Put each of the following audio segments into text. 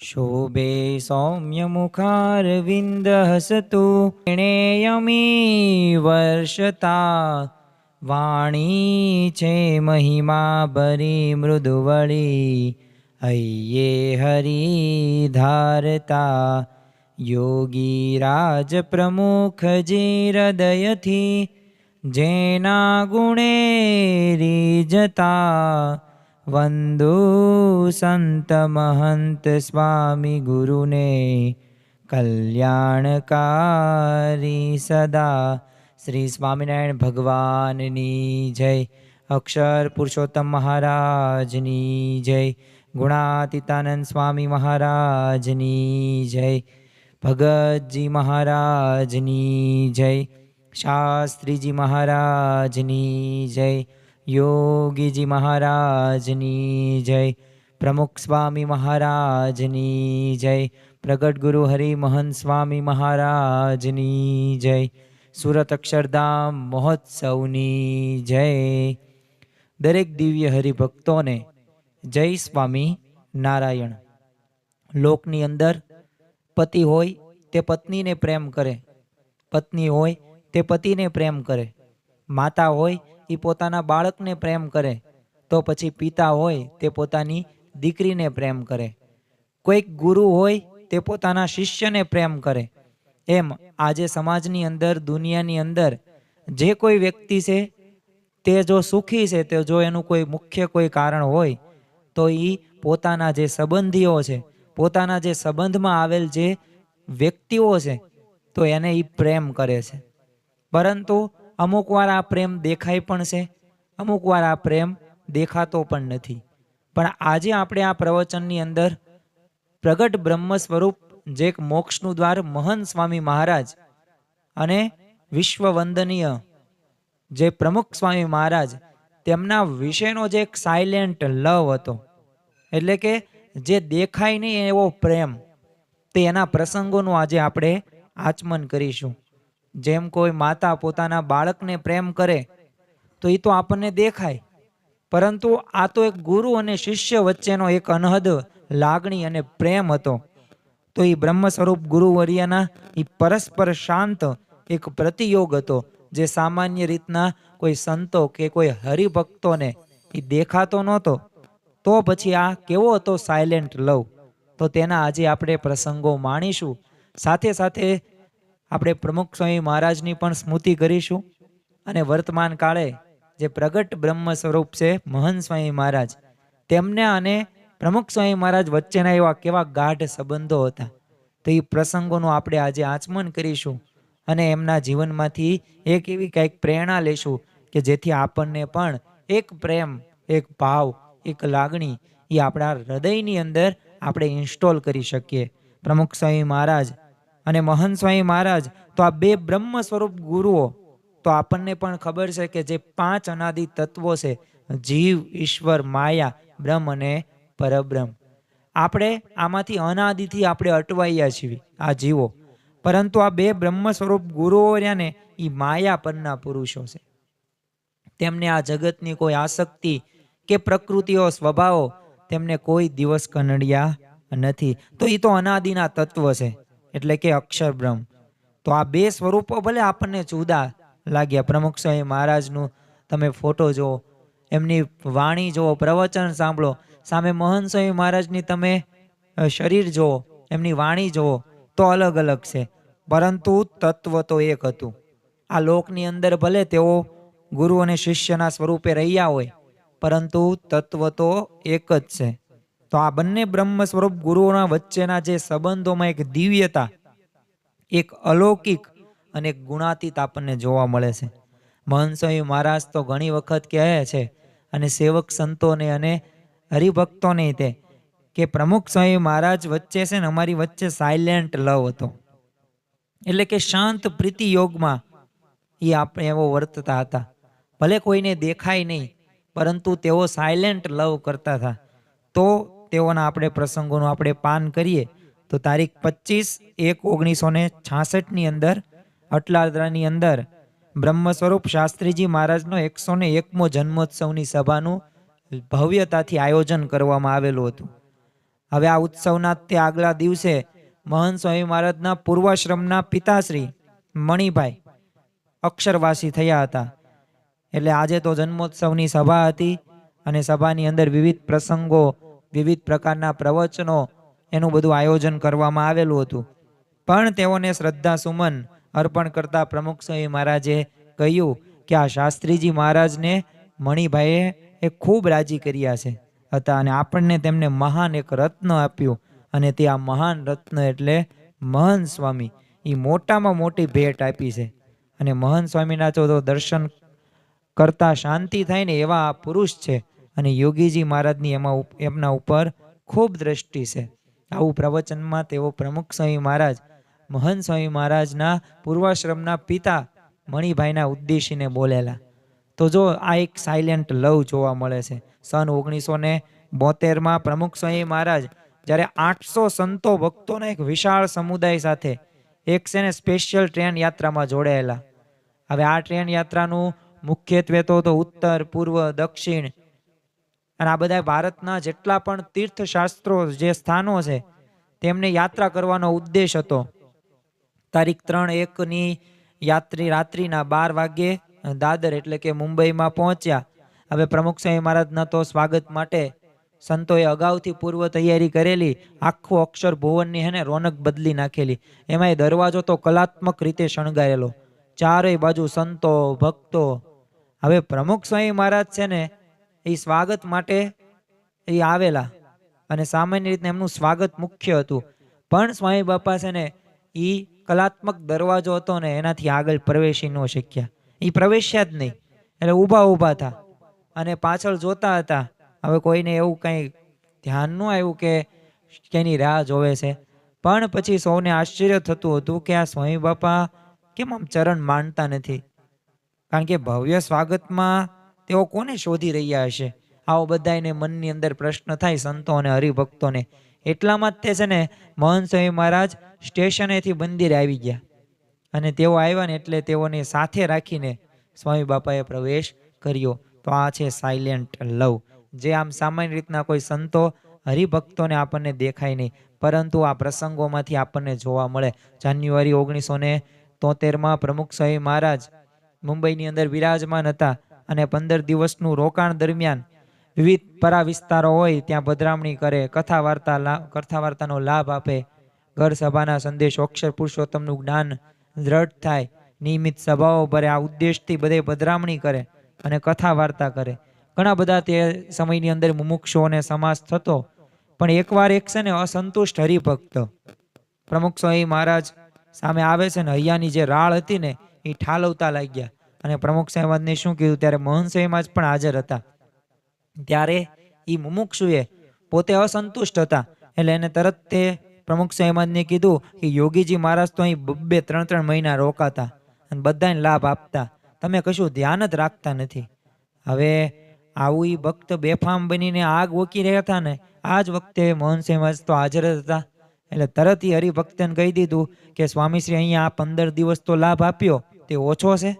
શોભે સૌમ્ય મુખારવિંદ હસતુ યમી વર્ષતા વાણી છે મહિમા ભરી મૃદુવળી અય્યે હરી ધારતા યોગી રાજ પ્રમુખ જે હૃદયથી જેના ગુણે રીજતા વંદુ સંત મહંત સ્વામી ગુરુને કલ્યાણકારી સદા. શ્રી સ્વામિનારાયણ ભગવાનની જય. અક્ષર પુરુષોત્તમ મહારાજની જય. ગુણાતીતાનંદ સ્વામી મહારાજની જય. ભગતજી મહારાજની જય. શાસ્ત્રીજી મહારાજની જય, યોગીજી મહારાજની જય, પ્રમુખ સ્વામી મહારાજની જય, પ્રગટ ગુરુ હરિમહન સ્વામી મહારાજની જય, સુરત અક્ષરધામ મહોત્સવની જય. દરેક દિવ્ય હરિભક્તોને જય સ્વામી નારાયણ. લોકની અંદર પતિ હોય તે પત્નીને પ્રેમ કરે. પત્ની હોય તે પતિને પ્રેમ કરે. માતા હોય એ પોતાના બાળકને પ્રેમ કરે. તો પછી પિતા હોય, તે પોતાની દીકરીને પ્રેમ કરે. કોઈક ગુરુ હોય, તે પોતાના શિષ્યને પ્રેમ કરે. એમ, આજે સમાજની અંદર, દુનિયાની અંદર, જે કોઈ વ્યક્તિ છે, તે જો સુખી છે, તે જો એનું કોઈ મુખ્ય કોઈ કારણ હોય, તો એ પોતાના જે સંબંધીઓ છે, પોતાના જે સંબંધમાં આવેલ જે વ્યક્તિઓ છે, તો એને એ પ્રેમ કરે છે. પરંતુ અમુક વાર આ પ્રેમ દેખાય પણ છે, અમુક વાર આ પ્રેમ દેખાતો પણ નથી. પણ આજે આપણે આ પ્રવચનની અંદર પ્રગટ બ્રહ્મ સ્વરૂપ જે એક મોક્ષનું દ્વાર મહંત સ્વામી મહારાજ અને વિશ્વ વંદનીય જે પ્રમુખ સ્વામી મહારાજ તેમના વિશેનો જે એક સાયલેન્ટ લવ હતો, એટલે કે જે દેખાય નહીં એવો પ્રેમ, તે એના પ્રસંગોનું આજે આપણે આચમન કરીશું. જેમ કોઈ માતા પોતાના બાળકને પ્રેમ કરે, તો એ તો આપણને દેખાય. પરંતુ આ તો એક ગુરુ અને શિષ્ય વચ્ચેનો એક અનહદ, લાગણી અને પ્રેમ હતો. તો એ બ્રહ્મ સ્વરૂપ ગુરુવર્યના એ પરસ્પર શાંત એક પ્રતિયોગ હતો, જે સામાન્ય રીતના કોઈ સંતો કે કોઈ હરિભક્તોને એ દેખાતો નહોતો. તો પછી આ કેવો હતો સાયલેન્ટ લવ? તો તેના આજે આપણે પ્રસંગો માણીશું. સાથે સાથે આપણે પ્રમુખ સ્વામી મહારાજની પણ સ્મૃતિ કરીશું. અને વર્તમાન કાળે જે પ્રગટ બ્રહ્મ સ્વરૂપ છે મહન સ્વામી મહારાજ, તેમને અને પ્રમુખ સ્વામી મહારાજ વચ્ચેના એવા કેવા ગાઢ સંબંધો હતા. તો એ પ્રસંગોનું આપણે આજે આચમન કરીશું અને એમના જીવનમાંથી એક એવી કંઈક પ્રેરણા લેશું કે જેથી આપણને પણ એક પ્રેમ, એક ભાવ, એક લાગણી એ આપણા હૃદયની અંદર આપણે ઇન્સ્ટોલ કરી શકીએ. પ્રમુખ સ્વામી મહારાજ અને મહંત સ્વામી મહારાજ, તો આ બે બ્રહ્મ સ્વરૂપ ગુરુઓ, તો આપણને પણ ખબર છે કે જે પાંચ અનાદિ તત્વો છે, જીવ, ઈશ્વર, માયા, બ્રહ્મ અને પરબ્રહ્મ. આપણે આમાંથી અનાદિથી આપણે અટવાયા છીએ આ જીવો. પરંતુ આ બે બ્રહ્મ સ્વરૂપ ગુરુઓ રહ્યા ને એ માયા પરના પુરુષો છે. તેમને આ જગતની કોઈ આસક્તિ કે પ્રકૃતિઓ, સ્વભાવો તેમને કોઈ દિવસ કનડ્યા નથી. તો એ તો અનાદિના તત્વ છે. એટલે કે અક્ષર બ્રહ્મ. તો આ બે સ્વરૂપો ભલે આપણને જુદા લાગ્યા. પ્રમુખ સ્વામી મહારાજનું તમે ફોટો જુઓ, એમની વાણી જુઓ, પ્રવચન સાંભળો. સામે મહંત સ્વામી મહારાજની તમે શરીર જુઓ, એમની વાણી જુઓ, તો અલગ અલગ છે. પરંતુ તત્વ તો એક હતું. આ લોકની અંદર ભલે તેઓ ગુરુ અને શિષ્યના સ્વરૂપે રહ્યા હોય, પરંતુ તત્વ તો એક જ છે. તો આ બંને બ્રહ્મ સ્વરૂપ ગુરુઓના વચ્ચેના જે સંબંધોમાં એક દિવ્યતા, એક અલૌકિક અને ગુણાતીત આપણને જોવા મળે છે. મહંત સ્વામી મહારાજ તો ઘણી વખત કહે છે અને સેવક સંતોને અને હરિભક્તોને તે કે પ્રમુખ સ્વામી મહારાજ વચ્ચે છે ને અમારી વચ્ચે સાયલેન્ટ લવ હતો. એટલે કે શાંત પ્રીતિ યોગમાં એ આપણે એવો વર્તતા હતા. ભલે કોઈને દેખાય નહીં, પરંતુ તેઓ સાયલેન્ટ લવ કરતા હતા. તો તેઓના આપણે પ્રસંગોનું આપણે પાન કરીએ, તો તારીખ પચીસ એક ઓગણીસો ને છાસઠની અંદર, અટલાદરાની અંદર બ્રહ્મ સ્વરૂપ શાસ્ત્રીજી મહારાજનો એકસો ને એકમો જન્મોત્સવની સભાનું ભવ્યતાથી આયોજન કરવામાં આવેલું હતું. હવે આ ઉત્સવના તે આગલા દિવસે મહંત સ્વામી મહારાજના પૂર્વાશ્રમના પિતાશ્રી મણિભાઈ અક્ષરવાસી થયા હતા. એટલે આજે તો જન્મોત્સવની સભા હતી અને સભાની અંદર વિવિધ પ્રસંગો વિવિધ પ્રકારના પ્રવચનો એનું બધું આયોજન કરવામાં આવેલું હતું. પણ તેઓને શ્રદ્ધા સુમન અર્પણ કરતા પ્રમુખ સ્વામી મહારાજે કહ્યું કે આ શાસ્ત્રીજી મહારાજને મણિભાઈએ એ ખૂબ રાજી કર્યા છે. હતા અને આપણને તેમને મહાન એક રત્ન આપ્યું અને તે આ મહાન રત્ન એટલે મહન સ્વામી. એ મોટામાં મોટી ભેટ આપી છે. અને મહન સ્વામીના તો દર્શન કરતા શાંતિ થાય ને એવા આ પુરુષ છે. અને યોગીજી મહારાજની એમાં એમના ઉપર ખૂબ દ્રષ્ટિ છે. આવું પ્રવચનમાં તેઓ પ્રમુખ સ્વામી મહારાજ, મહંત સ્વામી મહારાજના પૂર્વાશ્રમના પિતા મણિભાઈના ઉદ્દેશીને બોલેલા. તો જો આ એક સાયલેન્ટ લવ જોવા મળે છે. સન ઓગણીસો ને બોતેરમાં પ્રમુખ સ્વામી મહારાજ જ્યારે આઠસો સંતો ભક્તોના એક વિશાળ સમુદાય સાથે એક છે ને સ્પેશિયલ ટ્રેન યાત્રામાં જોડાયેલા. હવે આ ટ્રેન યાત્રાનું મુખ્યત્વે તો ઉત્તર, પૂર્વ, દક્ષિણ અને આ બધા ભારતના જેટલા પણ તીર્થશાસ્ત્રો જે સ્થાનો છે, તેમને યાત્રા કરવાનો ઉદ્દેશ હતો. તારીખ ત્રણ એકની યાત્રી રાત્રિના બાર વાગ્યે દાદર એટલે કે મુંબઈમાં પહોંચ્યા. હવે પ્રમુખ સ્વામી મહારાજના તો સ્વાગત માટે સંતોએ અગાઉથી પૂર્વ તૈયારી કરેલી, આખું અક્ષર ભુવનની હેને રોનક બદલી નાખેલી. એમાંય દરવાજો તો કલાત્મક રીતે શણગારેલો. ચારેય બાજુ સંતો, ભક્તો. હવે પ્રમુખ સ્વામી મહારાજ છે ને એ સ્વાગત માટે એ આવેલા. અને સામાન્ય રીતે એમનું સ્વાગત મુખ્ય હતું. પણ સ્વામી બાપા છે ને, એ કલાત્મક દરવાજો હતો ને, એનાથી આગળ પ્રવેશી ન શક્યા. એ પ્રવેશ્યા જ નહીં. એટલે ઊભા ઊભા હતા અને પાછળ જોતા હતા. હવે કોઈને એવું કંઈ ધ્યાન ન આવ્યું કે કેની રાહ જોવે છે. પણ પછી સૌને આશ્ચર્ય થતું હતું કે આ સ્વામી બાપા કેમ આમ ચરણ માનતા નથી? કારણ કે ભવ્ય સ્વાગતમાં તેઓ કોને શોધી રહ્યા હશે? આવો બધાને મનની અંદર પ્રશ્ન થાય સંતો અને હરિભક્તોને. એટલામાં જ તે છે ને, મહંત સ્વામી મહારાજ સ્ટેશનેથી મંદિરે આવી ગયા. અને તેઓ આવ્યા ને એટલે તેઓને સાથે રાખીને સ્વામી બાપાએ પ્રવેશ કર્યો. તો આ છે સાયલેન્ટ લવ જે આમ સામાન્ય રીતના કોઈ સંતો, હરિભક્તોને આપણને દેખાય નહીં. પરંતુ આ પ્રસંગોમાંથી આપણને જોવા મળે. જાન્યુઆરી ઓગણીસો ને તોતેરમાં પ્રમુખ સ્વામી મહારાજ મુંબઈની અંદર વિરાજમાન હતા. અને પંદર દિવસનું રોકાણ દરમિયાન વિવિધ પરા વિસ્તારો હોય ત્યાં પધરામણી કરે, કથા વાર્તા કથા વાર્તાનો લાભ આપે. ઘર સભાના સંદેશો અક્ષર પુરુષોત્તમનું જ્ઞાન દ્રઢ થાય. નિયમિત સભાઓ ભરે આ ઉદ્દેશથી બધે પધરામણી કરે અને કથા વાર્તા કરે. ઘણા બધા તે સમયની અંદર મુમુક્ષોને સમાસ થતો, પણ એકવાર એક છે ને અસંતુષ્ટ હરિભક્ત. પ્રમુખ સ્વામી મહારાજ સામે આવે છે ને હૈયાની જે રાળ હતી ને, એ ઠાલવતા લાગ્યા. અને પ્રમુખ સાહેબાદને શું કીધું? ત્યારે મોહન સહેમાજ પણ હાજર હતા. ત્યારે એ મુમુક્ષુએ પોતે અસંતુષ્ટ હતા. એટલે એને તરત તે પ્રમુખ સાહેબાદને કીધું કે, યોગીજી મહારાજ તો અહીં બબ્બે ત્રણ ત્રણ મહિના રોકાતા અને બધાને લાભ આપતા. તમે કશું ધ્યાન જ રાખતા નથી. હવે આવું એ ભક્ત બેફામ બનીને આગ ઓકી રહ્યા હતા ને આ જ વખતે મોહન સાહેબ તો હાજર હતા. એટલે તરત એ હરિભક્તને કહી દીધું કે, સ્વામીશ્રી, અહીંયા આ પંદર દિવસ તો લાભ આપ્યો. તે ઓછો છે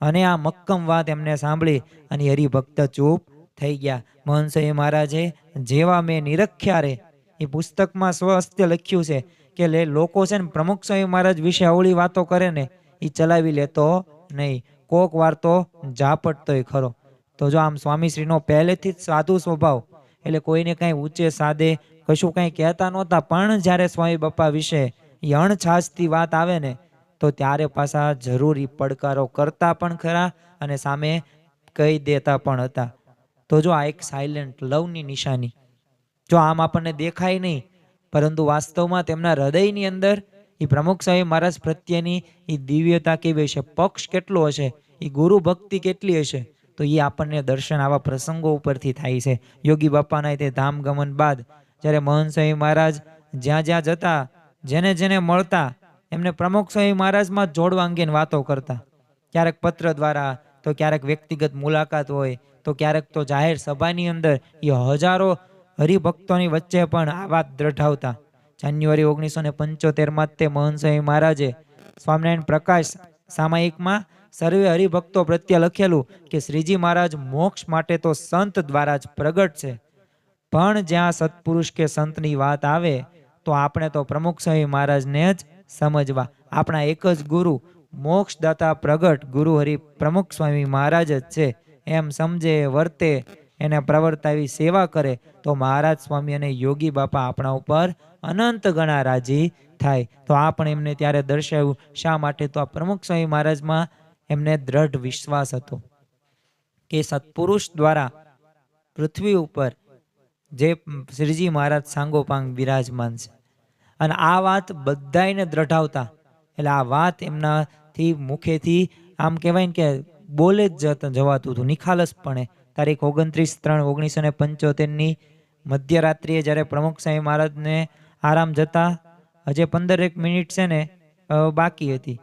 અને આ મક્કમ વાત એમને સાંભળી અને હરિભક્ત ચૂપ થઈ ગયા. મહંસય મહારાજે, જેવા મેં નિરખ્યા રે. એ પુસ્તકમાં સ્વહસ્તે લખ્યું છે કે, લે, લોકો છે ને, પ્રમુખ સ્વામી મહારાજ વિશે અવળી વાતો કરે ને એ ચલાવી લેતો નહીં. કોક વાર તો ઝાપટતોય ખરો. તો જો આમ સ્વામીશ્રીનો પહેલેથી જ સાધુ સ્વભાવ, એટલે કોઈને કાંઈ ઊંચે સાદે કશું કાંઈ કહેતા નહોતા, પણ જ્યારે સ્વામી બાપા વિશે એ અણછાજતી વાત આવે ને તો ત્યારે પાછા જરૂરી પડકારો કરતા પણ ખરા અને સામે કહી દેતા પણ હતા. તો જો આ એક સાયલેન્ટ લવની નિશાની, જો આમ આપણને દેખાય નહીં, પરંતુ વાસ્તવમાં તેમના હૃદયની અંદર એ પ્રમુખ સાહેબ મહારાજ પ્રત્યેની એ દિવ્યતા કેવી હશે? પક્ષ કેટલો હશે? એ ગુરુ ભક્તિ કેટલી હશે? તો એ આપણને દર્શન આવા પ્રસંગો ઉપરથી થાય છે. યોગી બાપાના તે ધામ ગમન બાદ જ્યારે મહંત સાહેબ મહારાજ જ્યાં જ્યાં જતા, જેને જેને મળતા એમને પ્રમુખ સ્વામી મહારાજમાં જોડવા અંગેની વાતો કરતા. ક્યારેક પત્ર દ્વારા તો ક્યારેક વ્યક્તિગત મુલાકાત હોય, તો ક્યારેક તો જાહેર સભાની અંદર એ હજારો હરિભક્તોની વચ્ચે પણ આ વાત દ્રઢાવતા. જાન્યુઆરી ઓગણીસો ને પંચોતેરમાં તે મહન સ્વામી મહારાજે સ્વામિનારાયણ પ્રકાશ સામાયિકમાં સર્વે હરિભક્તો પ્રત્યે લખેલું કે શ્રીજી મહારાજ મોક્ષ માટે તો સંત દ્વારા જ પ્રગટ છે. પણ જ્યાં સત્પુરુષ કે સંતની વાત આવે, તો આપણે તો પ્રમુખ સ્વામી મહારાજને જ સમજવા. આપણા એક જ ગુરુ, મોક્ષદાતા પ્રગટ ગુરુ હરિ પ્રમુખ સ્વામી મહારાજ જ છે. એમ સમજે, વર્તે, એને પ્રવર્તાવી સેવા કરે, તો મહારાજ સ્વામી અને યોગી બાપા આપણા ઉપર અનંત ગણા રાજી થાય. તો આ પણ એમને ત્યારે દર્શાવ્યું. શા માટે? તો આ પ્રમુખ સ્વામી મહારાજમાં એમને દ્રઢ વિશ્વાસ હતો કે સત્પુરુષ દ્વારા પૃથ્વી ઉપર જે શ્રીજી મહારાજ સાંગોપાંગ બિરાજમાન છે. અને આ વાત બધાયને દ્રઢાવતા. એટલે આ વાત એમનાથી મુખેથી આમ કહેવાય ને કે બોલે જ જવાતું હતું, નિખાલસપણે. તારીખ ઓગણત્રીસ ત્રણ ઓગણીસો ને પંચોતેરની મધ્યરાત્રિએ જ્યારે પ્રમુખ સ્વામી મહારાજને આરામ જતા, હજે પંદરેક મિનિટ છે ને બાકી હતી.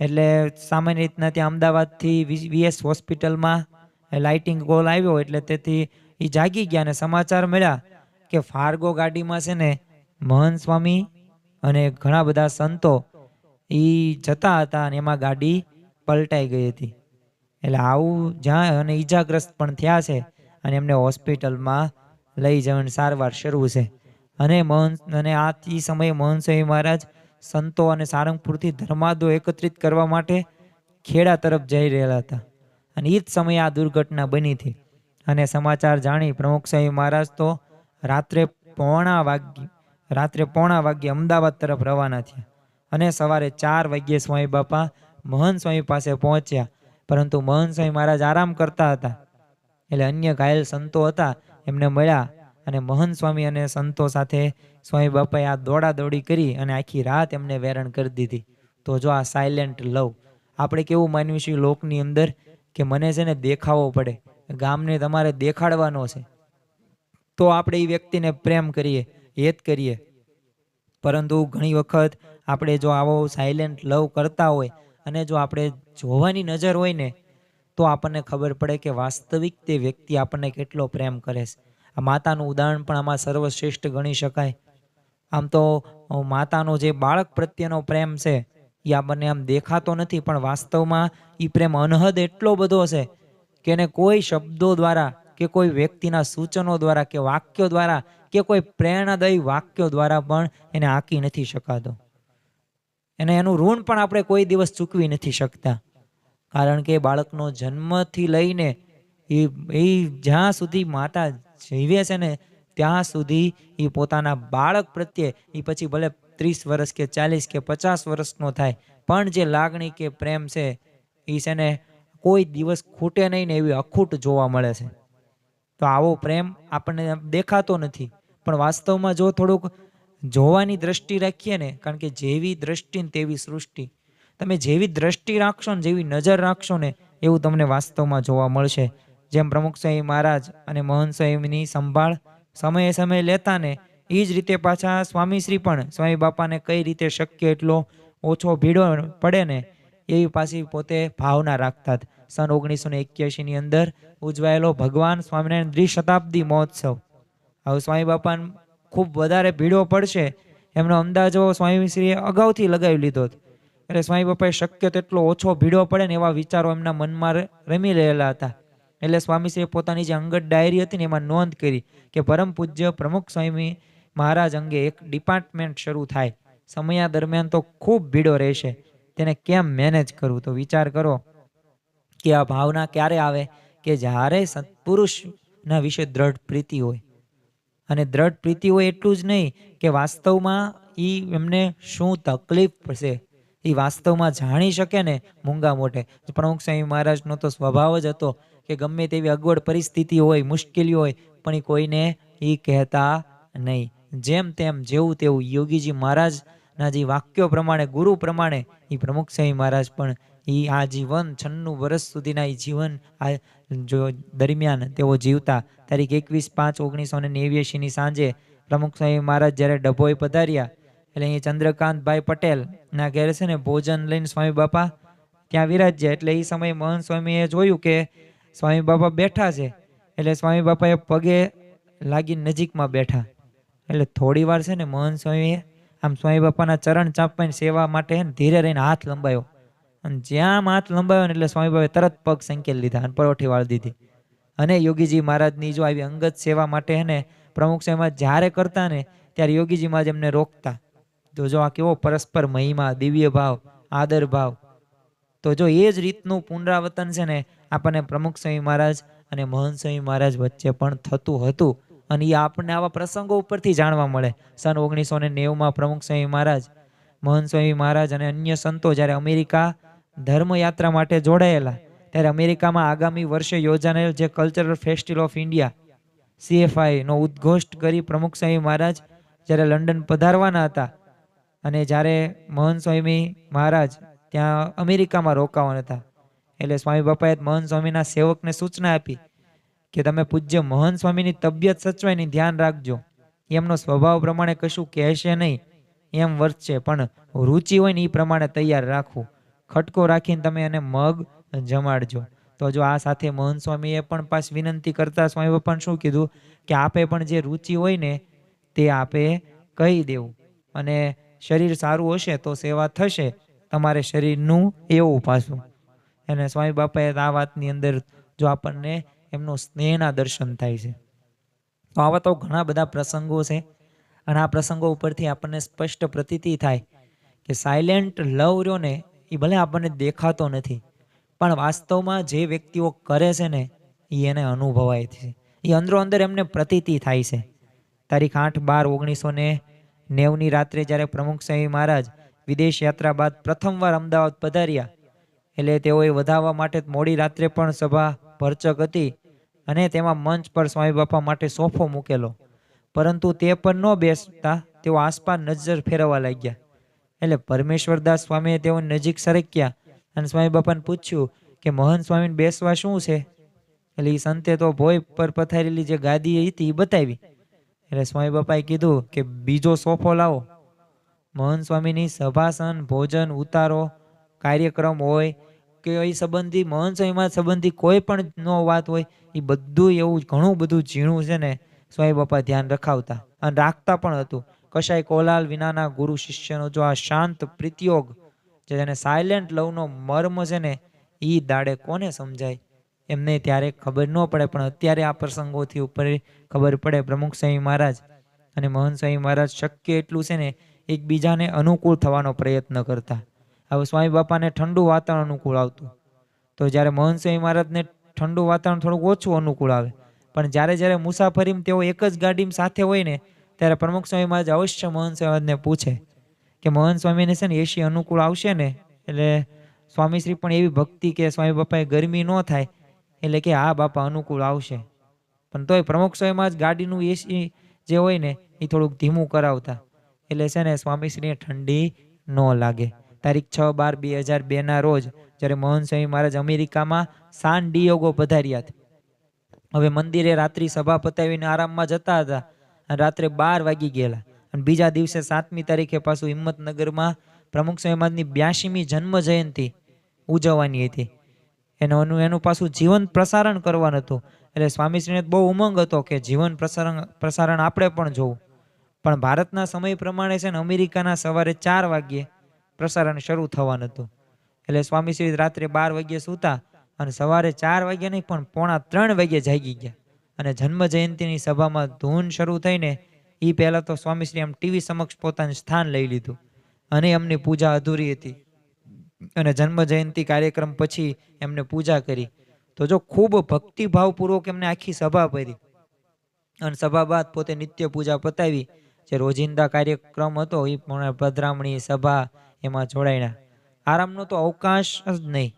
એટલે સામાન્ય રીતના ત્યાં અમદાવાદથી વીએસ હોસ્પિટલમાં લાઇટિંગ કોલ આવ્યો, એટલે તેથી એ જાગી ગયા અને સમાચાર મળ્યા કે ફાર્ગો ગાડીમાં છે ને મહંત સ્વામી અને ઘણા બધા સંતો એ જતા હતા અને એમાં ગાડી પલટાઈ ગઈ હતી. એટલે આવું જ્યાં અને ઈજાગ્રસ્ત પણ થયા છે અને એમને હોસ્પિટલમાં લઈ જવાની સારવાર શરૂ છે. અને મહંત અને આ એ સમયે મહંત મહારાજ સંતો અને સારંગપુરથી ધર્માદો એકત્રિત કરવા માટે ખેડા તરફ જઈ રહેલા હતા. અને એ જ સમયે આ દુર્ઘટના બની હતી. અને સમાચાર જાણી પ્રમુખ મહારાજ તો રાત્રે પોણા વાગ્યે રાત્રે પોણા વાગ્યે અમદાવાદ તરફ રવાના થયા. અને સવારે ચાર વાગ્યે સ્વામી બાપા મહંત સ્વામી પાસે પહોંચ્યા. પરંતુ મહંત સ્વામી મહારાજ આરામ કરતા હતા. એટલે અન્ય ઘાયલ સંતો હતા, એમને મળ્યા અને મહંત સ્વામી અને સંતો સાથે સ્વામી બાપાએ આ દોડા દોડી કરી અને આખી રાત એમને વેરણ કરી દીધી. તો જો આ સાયલેન્ટ લવ આપણે કેવું માનવી છીએ લોકની અંદર કે મને છે ને દેખાવો પડે. ગામને તમારે દેખાડવાનો છે. તો આપણે એ વ્યક્તિને પ્રેમ કરીએ. હેત કરીએ. પરંતુ ઘણી વખત આપણે જો આવો સાયલેન્ટ લવ કરતા હોય અને જો આપણે જોવાની નજર હોય ને, તો આપણને ખબર પડે કે વાસ્તવિક તે વ્યક્તિ આપણને કેટલો પ્રેમ કરે છે. આ માતાનું ઉદાહરણ પણ આમાં સર્વશ્રેષ્ઠ ગણી શકાય. આમ તો માતાનો જે બાળક પ્રત્યેનો પ્રેમ છે એ આપણને આમ દેખાતો નથી, પણ વાસ્તવમાં એ પ્રેમ અનહદ એટલો બધો છે કે એને કોઈ શબ્દો દ્વારા કે કોઈ વ્યક્તિના સૂચનો દ્વારા કે વાક્યો દ્વારા કે કોઈ પ્રેરણાદાયી વાક્યો દ્વારા પણ એને આંકી નથી શકાતો. એને એનું ઋણ પણ આપણે કોઈ દિવસ ચૂકવી નથી શકતા. કારણ કે બાળકનો જન્મથી લઈને એ એ જ્યાં સુધી માતા જીવે છે ને, ત્યાં સુધી એ પોતાના બાળક પ્રત્યે એ પછી ભલે ત્રીસ વર્ષ કે ચાલીસ કે પચાસ વર્ષનો થાય, પણ જે લાગણી કે પ્રેમ છે, એ છે ને કોઈ દિવસ ખૂટે નહીં ને એવી અખૂટ જોવા મળે છે. તો આવો પ્રેમ આપણને દેખાતો નથી. પણ વાસ્તવમાં જો થોડુંક જોવાની દ્રષ્ટિ રાખીએ ને, કારણ કે જેવી દ્રષ્ટિ ને તેવી સૃષ્ટિ. તમે જેવી દ્રષ્ટિ રાખશો ને, જેવી નજર રાખશો ને, એવું તમને વાસ્તવમાં જોવા મળશે. જેમ પ્રમુખ સાહેબ મહારાજ અને મોહન સાહેબની સંભાળ સમયે સમયે લેતા ને એ જ રીતે પાછા સ્વામીશ્રી પણ સ્વામી બાપાને કઈ રીતે શક્ય એટલો ઓછો ભીડો પડે ને, એવી પાછી પોતે ભાવના રાખતા. સન ઓગણીસો ને અંદર ઉજવાયેલો ભગવાન સ્વામિનારાયણ દ્વિશતાબ્દી મહોત્સવ. હવે સ્વામી બાપાને ખૂબ વધારે ભીડો પડશે. એમનો અંદાજો સ્વામીશ્રીએ અગાઉથી લગાવી લીધો હતો. એટલે સ્વામી બાપાએ શક્ય તેટલો ઓછો ભીડો પડે ને એવા વિચારો એમના મનમાં રમી રહેલા હતા. એટલે સ્વામીશ્રીએ પોતાની જે અંગત ડાયરી હતી ને એમાં નોંધ કરી કે પરમ પૂજ્ય પ્રમુખ સ્વામી મહારાજ અંગે એક ડિપાર્ટમેન્ટ શરૂ થાય. સમયા દરમિયાન તો ખૂબ ભીડો રહેશે. તેને કેમ મેનેજ કરવું? તો વિચાર કરો કે આ ભાવના ક્યારે આવે? કે જ્યારે સત્પુરુષના વિશે દ્રઢ પ્રીતિ હોય. અને દ્રઢ પ્રીતિ હોય એટલું જ નહીં કે વાસ્તવમાં એ એમને શું તકલીફ છે એ વાસ્તવમાં જાણી શકે ને મૂંગા મોઢે. પ્રમુખ સ્વામી મહારાજનો તો સ્વભાવ જ હતો કે ગમે તેવી અગવડ પરિસ્થિતિ હોય, મુશ્કેલી હોય, પણ એ કોઈને એ કહેતા નહીં. જેમ તેમ જેવું તેવું યોગીજી મહારાજના જે વાક્યો પ્રમાણે, ગુરુ પ્રમાણે એ પ્રમુખ સ્વામી મહારાજ પણ એ આ જીવન છન્નું વર્ષ સુધીના એ જીવન આ જો દરમિયાન તેઓ જીવતા. તારીખ એકવીસ પાંચ ઓગણીસો ને નેવ્યાસીની સાંજે પ્રમુખ સ્વામી મહારાજ જ્યારે ડભોએ પધાર્યા, એટલે એ ચંદ્રકાંતભાઈ પટેલ ના ઘેર છે ને ભોજન લઈને સ્વામી બાપા ત્યાં વિરાજ્યા. એટલે એ સમયે મહંત સ્વામીએ જોયું કે સ્વામી બાપા બેઠા છે, એટલે સ્વામી બાપાએ પગે લાગી નજીકમાં બેઠા. એટલે થોડી વાર છે ને મહંત સ્વામીએ આમ સ્વામી બાપાના ચરણ ચાપવાની સેવા માટે ધીરે રહીને હાથ લંબાયો. અને જ્યાં હાથ લંબાવ્યો ને એટલે સ્વામીભાઈએ તરત પગ સંકેલ લીધા અને પરોઠી વાળી દીધી. અને યોગીજી મહારાજની જો આવી અંગત સેવા માટે ને પ્રમુખ સ્વામીમાં જ્યારે કરતા ને ત્યારે યોગીજી મહારાજ એમને રોકતા. તો જો આ કેવો પરસ્પર મહિમા, દિવ્ય ભાવ, આદર ભાવ. તો જો એ જ રીતનું પુનરાવર્તન છે ને આપણને પ્રમુખ સ્વામી મહારાજ અને મહંત સ્વામી મહારાજ વચ્ચે પણ થતું હતું. અને એ આપણને આવા પ્રસંગો ઉપરથી જાણવા મળે. સન ઓગણીસો ને નેવુંમાં પ્રમુખ સ્વામી મહારાજ, મહંત સ્વામી મહારાજ અને અન્ય સંતો જ્યારે અમેરિકા ધર્મયાત્રા માટે જોડાયેલા. ત્યારે અમેરિકામાં આગામી વર્ષે યોજાનાર જે કલ્ચરલ ફેસ્ટિવલ ઓફ ઇન્ડિયા સીએફઆઈનો ઉદ્ઘોષ્ટ ઉદ્ઘોષ કરી પ્રમુખ સ્વામી મહારાજ જ્યારે લંડન પધારવાના હતા અને જ્યારે મહંત સ્વામી મહારાજ ત્યાં અમેરિકામાં રોકાવાના હતા. એટલે સ્વામી બાપાએ મહંત સ્વામીના સેવકને સૂચના આપી કે તમે પૂજ્ય મહંત સ્વામીની તબિયત સચવાયની ધ્યાન રાખજો. એમનો સ્વભાવ પ્રમાણે કશું કહેશે નહીં. એમ વર્તશે, પણ રુચિ હોય ને એ પ્રમાણે તૈયાર રાખવું. ખટકો રાખીને તમે એને મગ જમાડજો. તો જો આ સાથે મોહન સ્વામીએ પણ પાસ વિનંતી કરતા સ્વામી બાપાને શું કીધું? કે આપે પણ જે રુચિ હોય ને તે આપે કહી દેવું. અને શરીર સારું હશે તો સેવા થશે તમારે શરીરનું એવું પાછું. અને સ્વામી બાપાએ આ વાતની અંદર જો આપણને એમનો સ્નેહના દર્શન થાય છે. તો આવા તો ઘણા બધા પ્રસંગો છે. અને આ પ્રસંગો ઉપરથી આપણને સ્પષ્ટ પ્રતીતિ થાય કે સાયલેન્ટ લવ રહ્યો ને એ ભલે આપણને દેખાતો નથી, પણ વાસ્તવમાં જે વ્યક્તિઓ કરે છે ને, એ એને અનુભવાય છે. એ અંદરો અંદર એમને પ્રતીતિ થાય છે. તારીખ આઠ બાર ઓગણીસો ને નેવની રાત્રે જ્યારે પ્રમુખ સ્વામી મહારાજ વિદેશ યાત્રા બાદ પ્રથમવાર અમદાવાદ પધાર્યા, એટલે તેઓએ વધાવવા માટે મોડી રાત્રે પણ સભા ભરચક હતી અને તેમાં મંચ પર સ્વામી બાપા માટે સોફો મૂકેલો. પરંતુ તે પણ ન બેસતા તેઓ આસપાસ નજર ફેરવવા લાગ્યા. એટલે પરમેશ્વરદાસ સ્વામીએ તેઓ નજીક સરક્યા. અને સ્વામી બાપાને પૂછ્યું કે મહંત સ્વામીને બેસવા શું છે? એટલે એ સંતે તો ભોય પર પથારેલી જે ગાદી હતી એ બતાવી. એટલે સ્વામી બાપાએ કીધું કે, બીજો સોફો લાવો. મહંત સ્વામીની સભાસન, ભોજન, ઉતારો, કાર્યક્રમ હોય કે એ સંબંધી મહંત સ્વામીમાં સંબંધી કોઈ પણ નો વાત હોય એ બધું એવું ઘણું બધું ઝીણું છે ને. સ્વામી બાપા ધ્યાન રખાવતા અને રાખતા પણ હતું. કશાય કોલાલ વિનાના ગુરુ શિષ્યનો જો આ શાંત પ્રીતિયોગ જે જેને સાયલેન્ટ લવનો મર્મ છે ને એ દાડે કોને સમજાય? એમને ત્યારે ખબર ન પડે, પણ અત્યારે આ પ્રસંગોથી ઉપર ખબર પડે પ્રમુખ સ્વામી મહારાજ અને મહંત સ્વામી મહારાજ શક્ય એટલું છે ને, એકબીજાને અનુકૂળ થવાનો પ્રયત્ન કરતા. હવે સ્વામી બાપાને ઠંડુ વાતાવરણ અનુકૂળ આવતું. તો જ્યારે મહંત સ્વામી મહારાજને ઠંડુ વાતાવરણ થોડુંક ઓછું અનુકૂળ આવે. પણ જ્યારે જ્યારે મુસાફરીમાં તેઓ એક જ ગાડીમાં સાથે હોય ને ત્યારે પ્રમુખ સ્વામી મહારાજ અવશ્ય મોહન સ્વામીને પૂછે કે મોહન સ્વામીને છે ને એસી અનુકૂળ આવશે ને? એટલે સ્વામીશ્રી પણ એવી ભક્તિ કે સ્વામી બાપાએ ગરમી ન થાય, એટલે કે હા બાપા અનુકૂળ આવશે. પણ તોય પ્રમુખ સ્વામીમાં જ ગાડીનું એસી જે હોય ને, એ થોડુંક ધીમું કરાવતા. એટલે છે ને સ્વામીશ્રીને ઠંડી ન લાગે. તારીખ છ બાર બે હજાર બેના રોજ જ્યારે મોહન સ્વામી મહારાજ અમેરિકામાં સાન ડિયોગો પધાર્યા હતા. હવે મંદિરે રાત્રિ સભા પતાવીને આરામમાં જતા હતા. રાત્રે બાર વાગી ગયેલા. અને બીજા દિવસે સાતમી તારીખે પાછું હિંમતનગરમાં પ્રમુખ સ્વામી બ્યાસીમી જન્મ જયંતિ ઉજવવાની હતી. એનું એનું પાછું જીવન પ્રસારણ કરવાનું હતું. એટલે સ્વામીશ્રીને બહુ ઉમંગ હતો કે જીવન પ્રસારણ પ્રસારણ આપણે પણ જોવું. પણ ભારતના સમય પ્રમાણે છે ને અમેરિકાના સવારે ચાર વાગ્યે પ્રસારણ શરૂ થવાનું હતું. એટલે સ્વામીશ્રી રાત્રે બાર વાગ્યે સૂતા અને સવારે ચાર વાગ્યે નહીં પણ પોણા ત્રણ વાગ્યે જાગી ગયા. અને જન્મ જયંતિની સભામાં ધૂન શરૂ થઈને એ પહેલાં તો સ્વામીશ્રી આમ ટીવી સમક્ષ પોતાનું સ્થાન લઈ લીધું અને એમની પૂજા અધૂરી હતી. અને જન્મ જયંતિ કાર્યક્રમ પછી એમને પૂજા કરી. તો જો ખૂબ ભક્તિભાવપૂર્વક એમને આખી સભા ભરી. અને સભા બાદ પોતે નિત્ય પૂજા પતાવી. જે રોજિંદા કાર્યક્રમ હતો એ પણ પધરામણી સભા એમાં જોડાયા આરામનો તો અવકાશ જ નહીં.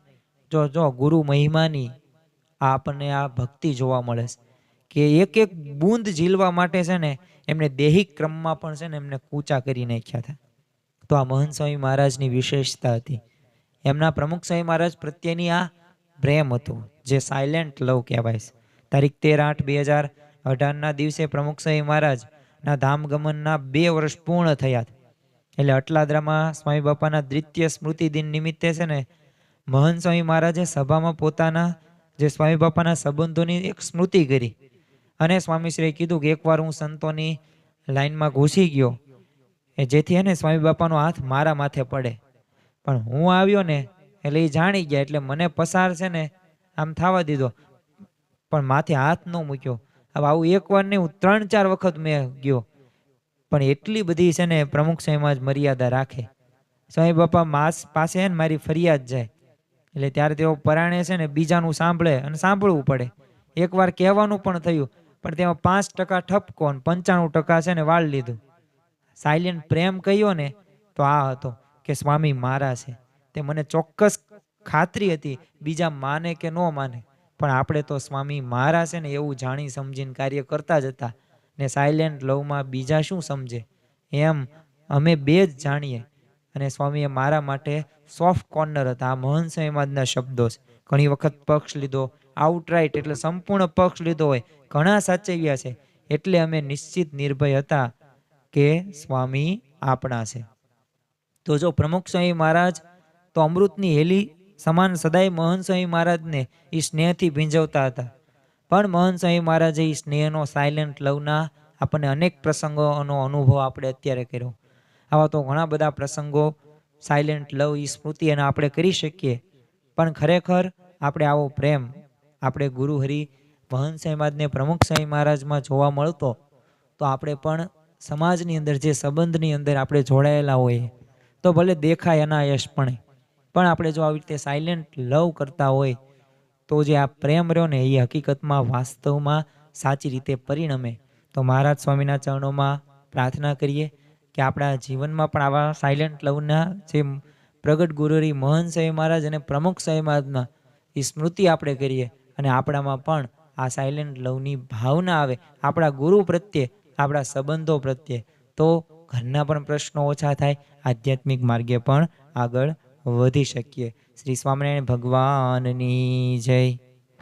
જો જો ગુરુ મહિમાની આપણને આ ભક્તિ જોવા મળે છે. કે એક એક બૂંદ ઝીલવા માટે છે ને, એમને દેહિક ક્રમમાં પણ છે ને એમને કૂચા કરી નાખ્યા હતા. તો આ મહંત સ્વામી મહારાજની વિશેષતા હતી. એમના પ્રમુખ સ્વામી મહારાજ પ્રત્યેની આ પ્રેમ હતો, જે સાયલેન્ટ લવ કહેવાય છે. તારીખ તેર આઠ બે હજાર અઢારના દિવસે પ્રમુખ સ્વામી મહારાજના ધામગમનના બે વર્ષ પૂર્ણ થયા એટલે અટલાદરામાં સ્વામી બાપાના દ્વિતીય સ્મૃતિ દિન નિમિત્તે છે ને, મહંત સ્વામી મહારાજે સભામાં પોતાના, જે સ્વામી બાપાના સંબંધોની એક સ્મૃતિ કરી. અને સ્વામીશ્રીએ કીધું કે એકવાર હું સંતોની લાઈનમાં ઘૂસી ગયો, એ જેથી હે ને સ્વામી બાપાનો હાથ મારા માથે પડે. પણ હું આવ્યો ને, એટલે એ જાણી ગયા, એટલે મને પસાર છે ને, આમ થવા દીધો. પણ માથે હાથ ન મૂક્યો. હવે આવું એકવાર નહીં, હું ત્રણ ચાર વખત મેં ગયો. પણ એટલી બધી છે ને, પ્રમુખ સ્વામીમાં જ મર્યાદા રાખે. સ્વામી બાપા માસ પાસે ને, મારી ફરિયાદ જાય. એટલે ત્યારે તેઓ પરાણે છે ને, બીજાનું સાંભળે અને સાંભળવું પડે. એકવાર કહેવાનું પણ થયું. પણ તેમાં પાંચ ટકા ઠપકો અને પંચાણું ટકા છે ને વાળ લીધું. સાયલેન્ટ પ્રેમ કહ્યો ને, તો આ હતો કે, સ્વામી, મારા છે. તે મને ચોક્કસ ખાતરી હતી, બીજા માને કે ન માને. પણ આપણે તો, સ્વામી, મારા છે ને, એવું જાણી સમજીને કાર્ય કરતા જ હતા. ને સાયલેન્ટ લવમાં બીજા શું સમજે? એમ અમે બે જ જાણીએ. અને સ્વામીએ મારા માટે સોફ્ટ કોર્નર હતા. આ મહંસ સંવાદના શબ્દો છે. ઘણી વખત પક્ષ લીધો આઉટરાઇટ એટલે સંપૂર્ણ પક્ષ લીધો હોય. ઘણા સાચવ્યા છે. એટલે અમે નિશ્ચિત નિર્ભય હતા કે સ્વામી આપણા છે. તો જો પ્રમુખ સ્વામી મહારાજ, તો અમૃતની હેલી સમાન સદાય મહન સ્વામી મહારાજને એ સ્નેહથી ભીંજવતા હતા. પણ મહન સ્વામી મહારાજે એ સ્નેહનો સાયલેન્ટ લવના આપણને અનેક પ્રસંગોનો અનુભવ આપણે અત્યારે કર્યો. આવા તો ઘણા બધા પ્રસંગો સાયલેન્ટ લવ એ સ્મૃતિ અને આપણે કરી શકીએ. પણ ખરેખર આપણે આવો પ્રેમ આપણે ગુરુ હરિ મહન સ્વામીને પ્રમુખ સાંઈ મહારાજમાં જોવા મળતો, તો આપણે પણ સમાજની અંદર જે સંબંધની અંદર આપણે જોડાયેલા હોઈએ, તો ભલે દેખાય અનાયસપણે પણ. આપણે જો આવી રીતે સાયલેન્ટ લવ કરતા હોય, તો જે આ પ્રેમ રહ્યો ને એ હકીકતમાં વાસ્તવમાં સાચી રીતે પરિણમે. તો મહારાજ સ્વામીના ચરણોમાં પ્રાર્થના કરીએ કે આપણા જીવનમાં પણ આવા સાયલેન્ટ લવના જે પ્રગટ ગુરુરી મહન સાહેબ મહારાજ અને પ્રમુખ સાહેબ મહારાજના એ સ્મૃતિ આપણે કરીએ. અને આપણામાં પણ આ સાયલેન્ટ લવની ભાવના આવે, આપણા ગુરુ પ્રત્યે, આપણા સંબંધો પ્રત્યે, તો ઘરના પણ પ્રશ્નો ઓછા થાય, આધ્યાત્મિક માર્ગે પણ આગળ વધી શકીએ. શ્રી સ્વામિનારાયણ ભગવાનની જય.